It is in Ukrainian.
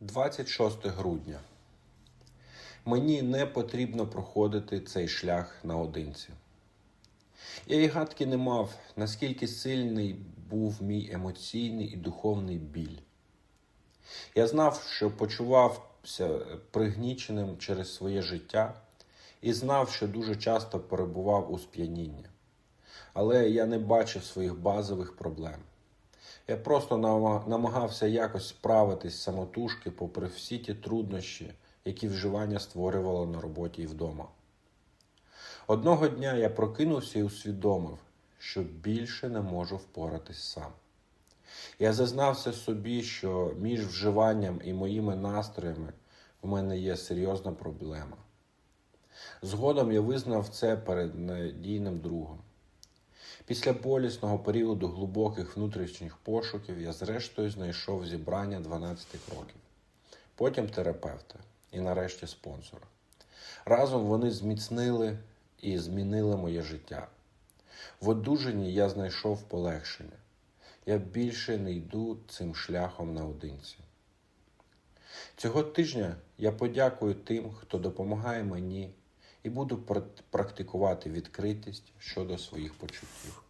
26 грудня. Мені не потрібно проходити цей шлях наодинці. Я і гадки не мав, наскільки сильний був мій емоційний і духовний біль. Я знав, що почувався пригніченим через своє життя і знав, що дуже часто перебував у сп'янінні. Але я не бачив своїх базових проблем. Я просто намагався якось справитись самотужки, попри всі ті труднощі, які вживання створювало на роботі і вдома. Одного дня я прокинувся і усвідомив, що більше не можу впоратись сам. Я зазнався собі, що між вживанням і моїми настроями у мене є серйозна проблема. Згодом я визнав це перед надійним другом. Після болісного періоду глибоких внутрішніх пошуків я зрештою знайшов зібрання 12 кроків, потім терапевта і нарешті спонсора. Разом вони зміцнили і змінили моє життя. В одужанні я знайшов полегшення. Я більше не йду цим шляхом наодинці. Цього тижня я подякую тим, хто допомагає мені, і буду пр- практикувати відкритість щодо своїх почуттів.